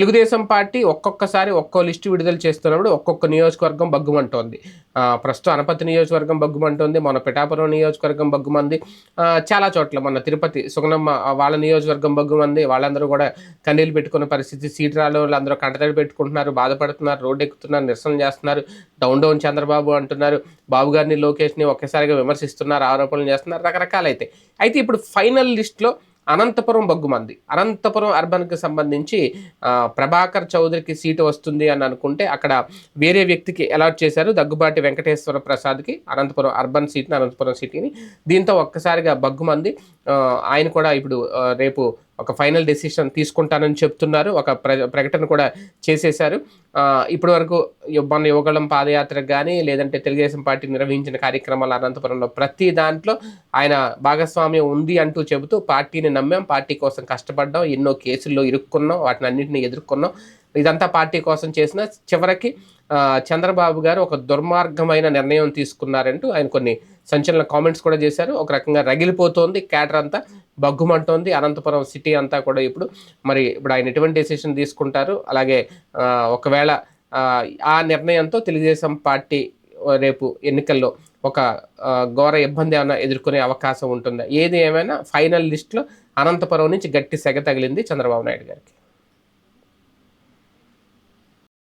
Telugu Desam party ఒక్కొక్కసారి ఒక్కో list విడుదల చేస్తున్నప్పుడు ఒక్కొక్క నియోజకవర్గం బగ్గుమంటోంది ప్రస్తుతం అనపతి నియోజకవర్గం బగ్గుమంటోంది మన పిఠాపురం నియోజకవర్గం బగ్గుమంది చాలా చోట్ల మన తిరుపతి సుగనమ్మ వాళ్ళ నియోజకవర్గం బగ్గుమంది వాళ్ళందరూ కూడా కన్నీళ్ళు పెట్టుకున్న పరిస్థితి సీట్ రాలో వాళ్ళందరూ కంటతడి పెట్టుకుంటున్నారు బాధపడుతున్నారు రోడ్డు ఎక్కుతున్నారు నిరసన చేస్తున్నారు డౌన్ డౌన్ చంద్రబాబు అంటున్నారు బాబు గారిని లోకేష్ని ఒకేసారిగా విమర్శిస్తున్నారు ఆరోపణలు చేస్తున్నారు రకరకాలైతే. అయితే ఇప్పుడు ఫైనల్ లిస్ట్లో అనంతపురం బగ్గుమంది అనంతపురం అర్బన్కి సంబంధించి ప్రభాకర్ చౌదరికి సీటు వస్తుంది అని అనుకుంటే అక్కడ వేరే వ్యక్తికి అలాట్ చేశారు దగ్గుబాటి వెంకటేశ్వర ప్రసాద్కి అనంతపురం అర్బన్ సీట్ని అనంతపురం సిటీని. దీంతో ఒక్కసారిగా బగ్గుమంది ఆయన కూడా ఇప్పుడు రేపు ఒక ఫైనల్ డెసిషన్ తీసుకుంటానని చెప్తున్నారు. ఒక ప్ర ప్రకటన కూడా చేసేశారు. ఇప్పటి వరకు మన యువగళం పాదయాత్రకు కానీ లేదంటే తెలుగుదేశం పార్టీ నిర్వహించిన కార్యక్రమాలు అనంతపురంలో ప్రతి దాంట్లో ఆయన భాగస్వామ్యం ఉంది అంటూ చెబుతూ పార్టీని నమ్మాం. పార్టీ కోసం కష్టపడ్డాం. ఎన్నో కేసుల్లో ఇరుక్కున్నాం. వాటిని అన్నింటినీ ఎదుర్కొన్నాం. ఇదంతా పార్టీ కోసం చేసిన చివరికి చంద్రబాబు గారు ఒక దుర్మార్గమైన నిర్ణయం తీసుకున్నారంటూ ఆయన కొన్ని సంచలన కామెంట్స్ కూడా చేశారు. ఒక రకంగా రగిలిపోతోంది క్యాడర్ అంతా. బగ్గుమంటోంది అనంతపురం సిటీ అంతా కూడా ఇప్పుడు మరి ఇప్పుడు ఆయన ఎటువంటి డెసిషన్ తీసుకుంటారు? అలాగే ఒకవేళ ఆ, నిర్ణయంతో తెలుగుదేశం పార్టీ రేపు ఎన్నికల్లో ఒక ఘోర ఇబ్బంది ఏమైనా ఎదుర్కొనే అవకాశం ఉంటుందా? ఏది ఏమైనా ఫైనల్ లిస్ట్లో అనంతపురం నుంచి గట్టి సెగ తగిలింది చంద్రబాబు నాయుడు గారికి.